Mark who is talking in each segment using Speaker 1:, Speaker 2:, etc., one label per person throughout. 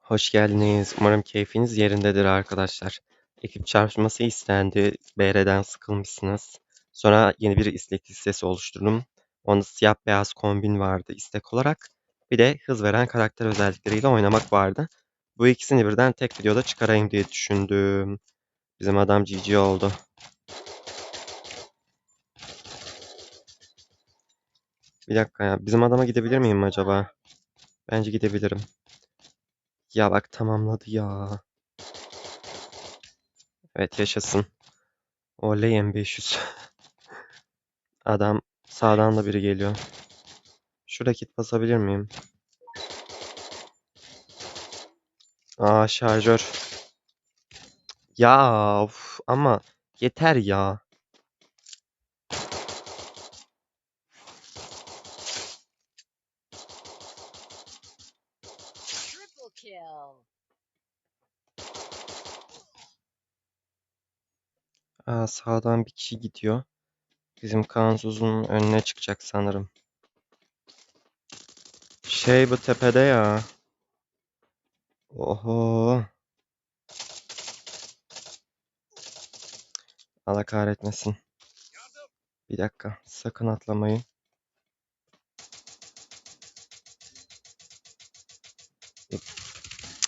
Speaker 1: Hoş geldiniz. Umarım keyfiniz yerindedir arkadaşlar. Ekip çarpışması istendi. BR'den sıkılmışsınız. Sonra yeni bir istek listesi oluşturdum. Onda siyah beyaz kombin vardı istek olarak. Bir de hız veren karakter özellikleriyle oynamak vardı. Bu ikisini birden tek videoda çıkarayım diye düşündüm. Bizim adam GG oldu. Bir dakika ya. Bizim adama gidebilir miyim acaba? Bence gidebilirim. Ya bak tamamladı ya. Evet yaşasın. Oley M500. Adam sağdan da biri geliyor. Şurada kit basabilir miyim? Aa şarjör. Ya of, ama yeter ya.
Speaker 2: Kill.
Speaker 1: Aa, sağdan bir kişi gidiyor. Bizim kansuzun önüne çıkacak sanırım. Şey bu tepede ya. Oho. Allah kahretmesin. Bir dakika. Sakın atlamayın.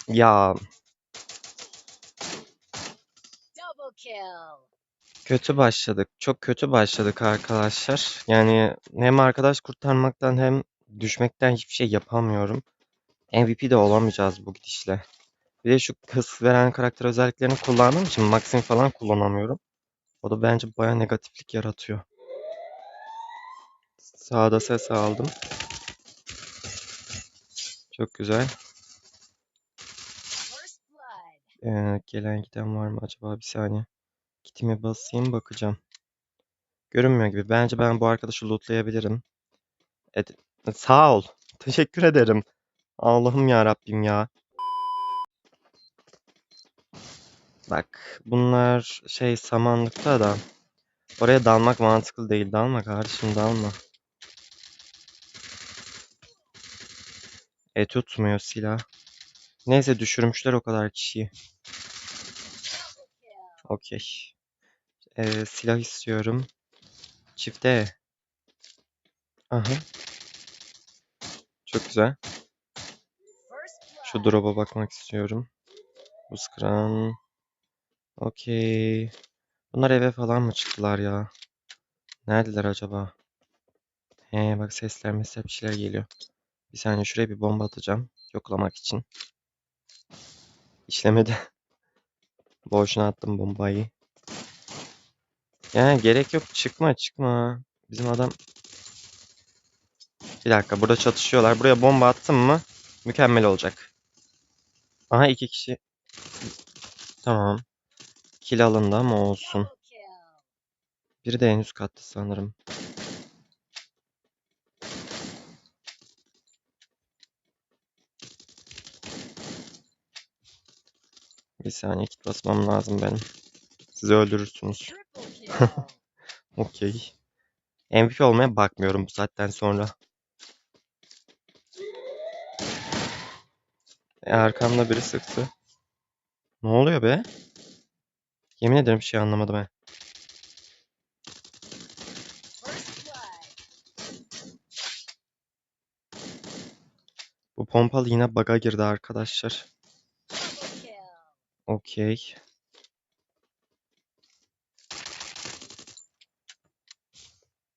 Speaker 1: Ya
Speaker 2: Double kill.
Speaker 1: kötü başladık. Çok kötü başladık arkadaşlar. Yani hem arkadaş kurtarmaktan hem düşmekten hiçbir şey yapamıyorum. MVP de olamayacağız bu gidişle. Bir de şu hız veren karakter özelliklerini kullandığım için Maxim falan kullanamıyorum. O da bence baya negatiflik yaratıyor. Sağda ses aldım. Çok güzel. Ee, gelen giden var mı acaba? Bir saniye. Kitimi basayım bakacağım. Görünmüyor gibi. Bence ben bu arkadaşı lootlayabilirim. Evet. Sağ ol. Teşekkür ederim. Allah'ım ya Rabbim ya. Bak bunlar şey samanlıkta da. Oraya dalmak mantıklı değil. Dalma kardeşim dalma. E tutmuyor silah. Neyse düşürmüşler o kadar kişiyi. Okey. Ee, silah istiyorum. Çifte. Aha. Çok güzel. Şu drop'a bakmak istiyorum. Bu skran. Okey. Bunlar eve falan mı çıktılar ya? Neredeler acaba? He bak sesler mesela bir şeyler geliyor. Bir saniye şuraya bir bomba atacağım. Yoklamak için. İşlemedi. Boşuna attım bombayı. Yani gerek yok. Çıkma çıkma. Bizim adam... Bir dakika burada çatışıyorlar. Buraya bomba attım mı mükemmel olacak. Aha iki kişi. Tamam. Kill alındı ama olsun. Biri de en üst kattı sanırım. Bir saniye kit basmam lazım benim. Sizi öldürürsünüz. Okey. MVP olmaya bakmıyorum bu saatten sonra. E, arkamda biri sıktı. Ne oluyor be? Yemin ederim bir şey anlamadım he. Bu pompalı yine bug'a girdi arkadaşlar. Okey.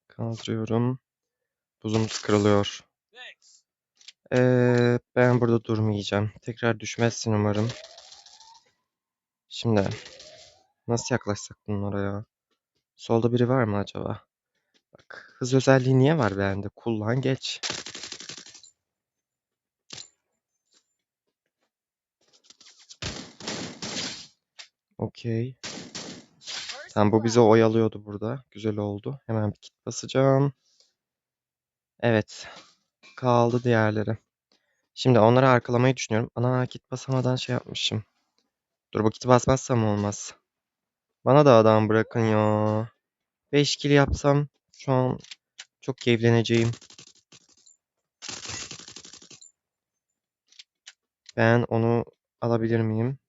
Speaker 1: Kaldırıyorum. Buzumuz kırılıyor. Ee, ben burada durmayacağım. Tekrar düşmezsin umarım. Şimdi nasıl yaklaşsak bunlara ya? Solda biri var mı acaba? Bak hız özelliği niye var bende? Kullan geç. Okey. Tamam bu bizi oyalıyordu burada. Güzel oldu. Hemen bir kit basacağım. Evet. Kaldı diğerleri. Şimdi onları arkalamayı düşünüyorum. Ana kit basamadan şey yapmışım. Dur bu kiti basmazsam olmaz. Bana da adam bırakın ya. 5 kill yapsam şu an Çok keyifleneceğim. Ben onu alabilir miyim?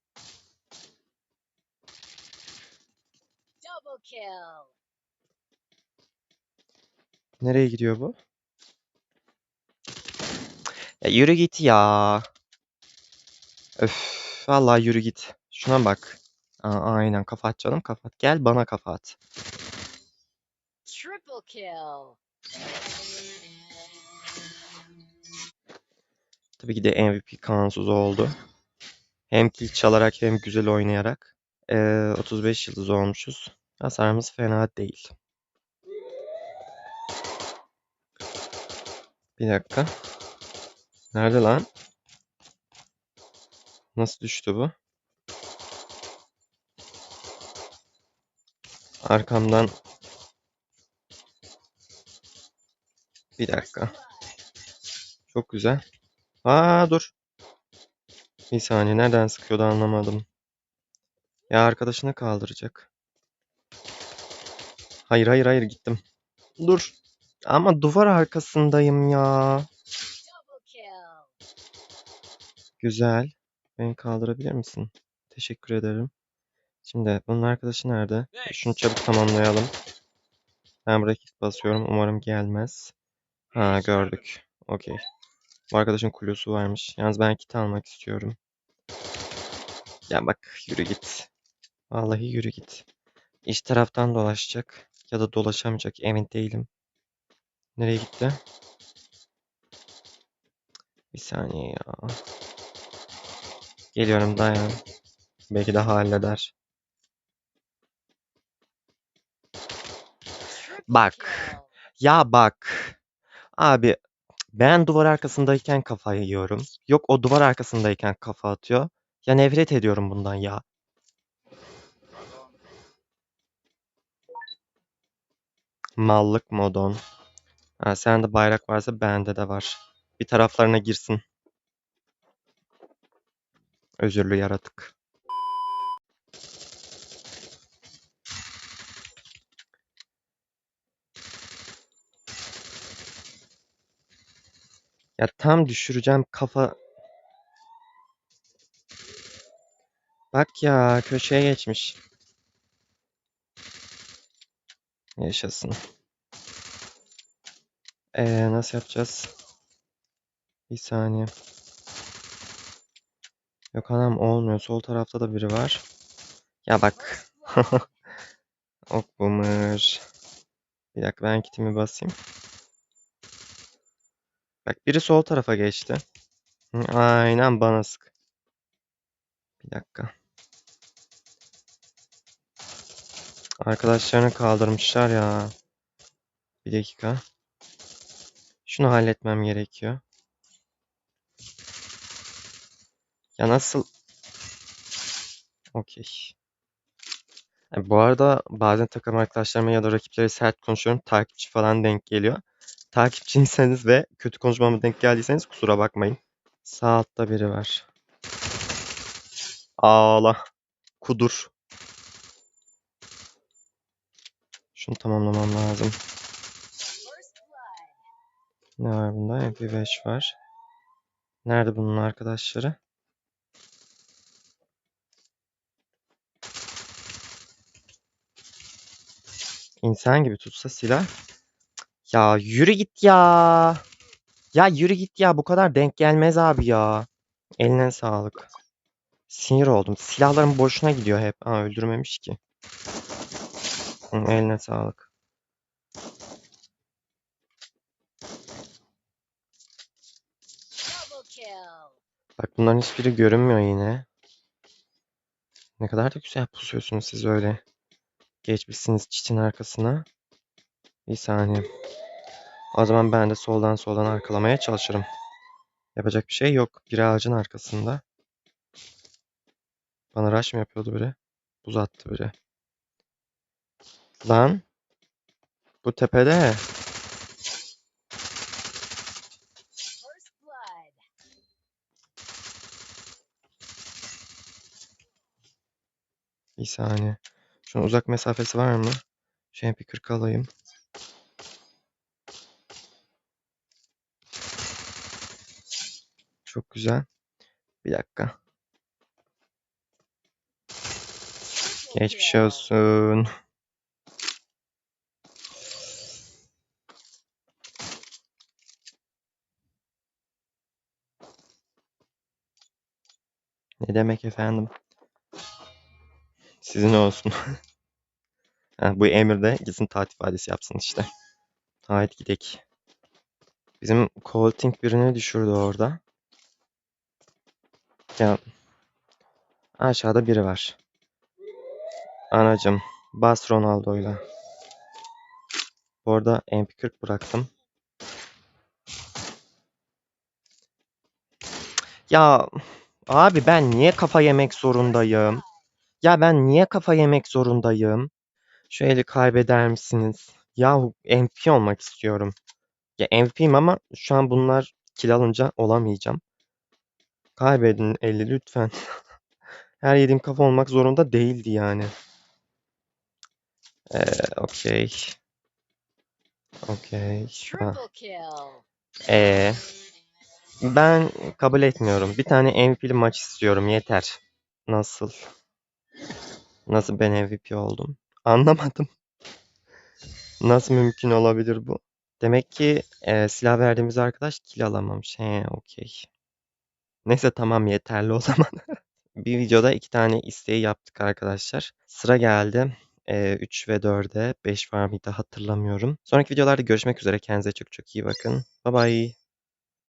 Speaker 2: Double kill.
Speaker 1: Nereye gidiyor bu? Ya yürü git ya. Öf, vallahi yürü git. Şuna bak. Aa, aynen kafa at canım kafa at. Gel bana kafa at.
Speaker 2: Triple kill.
Speaker 1: Tabii ki de MVP kansuz oldu. Hem kill çalarak hem güzel oynayarak. Ee, 35 yıldız olmuşuz. Hasarımız fena değil. Bir dakika. Nerede lan? Nasıl düştü bu? Arkamdan bir dakika. Çok güzel. Aa dur. Bir saniye nereden sıkıyordu anlamadım. Ya arkadaşını kaldıracak. Hayır hayır hayır gittim. Dur. Ama duvar arkasındayım ya. Güzel. Beni kaldırabilir misin? Teşekkür ederim. Şimdi bunun arkadaşı nerede? Şunu çabuk tamamlayalım. Ben kick basıyorum. Umarım gelmez. Ha gördük. Okey. Bu arkadaşın kulusu varmış. Yalnız ben kit almak istiyorum. Ya bak yürü git. Vallahi yürü git. İç taraftan dolaşacak. Ya da dolaşamayacak. Emin değilim. Nereye gitti? Bir saniye ya. Geliyorum dayan. Belki de halleder. Bak. Ya bak. Abi ben duvar arkasındayken kafayı yiyorum. Yok o duvar arkasındayken kafa atıyor. Ya nefret ediyorum bundan ya. Mallık modon. Ha, sende bayrak varsa bende de var. Bir taraflarına girsin. Özürlü yaratık. Ya tam düşüreceğim kafa. Bak ya köşeye geçmiş. Yaşasın. Ee, nasıl yapacağız? Bir saniye. Yok anam olmuyor. Sol tarafta da biri var. Ya bak. Ok boomer. Bir dakika ben kitimi basayım. Bak biri sol tarafa geçti. Aynen bana sık. Bir dakika. Arkadaşlarını kaldırmışlar ya. Bir dakika. Şunu halletmem gerekiyor. Ya nasıl? Okey. E, Bu arada bazen takım arkadaşlarıma ya da rakipleri sert konuşuyorum. Takipçi falan denk geliyor. Takipçiyseniz ve kötü konuşmama denk geldiyseniz kusura bakmayın. Sağ altta biri var. Ağla. Kudur. Şunu tamamlamam lazım. Ne var bunda? MP5 var. Nerede bunun arkadaşları? İnsan gibi tutsa silah. Ya yürü git ya. Ya yürü git ya. Bu kadar denk gelmez abi ya. Eline sağlık. Sinir oldum. Silahlarım boşuna gidiyor hep. Aa öldürmemiş ki. Eline sağlık. Bak bunların hiçbiri görünmüyor yine. Ne kadar da güzel pusuyorsunuz siz öyle. Geçmişsiniz çitin arkasına. Bir saniye. O zaman ben de soldan soldan arkalamaya çalışırım. Yapacak bir şey yok. Biri ağacın arkasında. Bana rush mı yapıyordu biri? Buz attı biri. Lan. Bu tepede. Bir saniye. Şunun uzak mesafesi var mı? Şey bir 40 alayım. Çok güzel. Bir dakika. Geçmiş olsun. Ne demek efendim? Sizin olsun. Ha, bu Emir de gitsin tatil ifadesi yapsın işte. Haydi gidek. Bizim Colting birini düşürdü orada. Ya aşağıda biri var. Anacım bas Ronaldo'yla. Bu arada MP40 bıraktım. Ya abi ben niye kafa yemek zorundayım? Ya ben niye kafa yemek zorundayım? Şu eli kaybeder misiniz? Yahu MVP olmak istiyorum. Ya MVP'yim ama şu an bunlar kill alınca olamayacağım. Kaybedin eli lütfen. Her yediğim kafa olmak zorunda değildi yani. Ee, okey. Okey. Şu ben kabul etmiyorum. Bir tane MVP'li maç istiyorum yeter. Nasıl? Nasıl ben MVP oldum? Anlamadım. Nasıl mümkün olabilir bu? Demek ki e, silah verdiğimiz arkadaş kill alamamış. He, okey. Neyse tamam yeterli o zaman. Bir videoda iki tane isteği yaptık arkadaşlar. Sıra geldi. 3 ve 4'e 5 var mıydı hatırlamıyorum. Sonraki videolarda görüşmek üzere. Kendinize çok çok iyi bakın. Bye bye.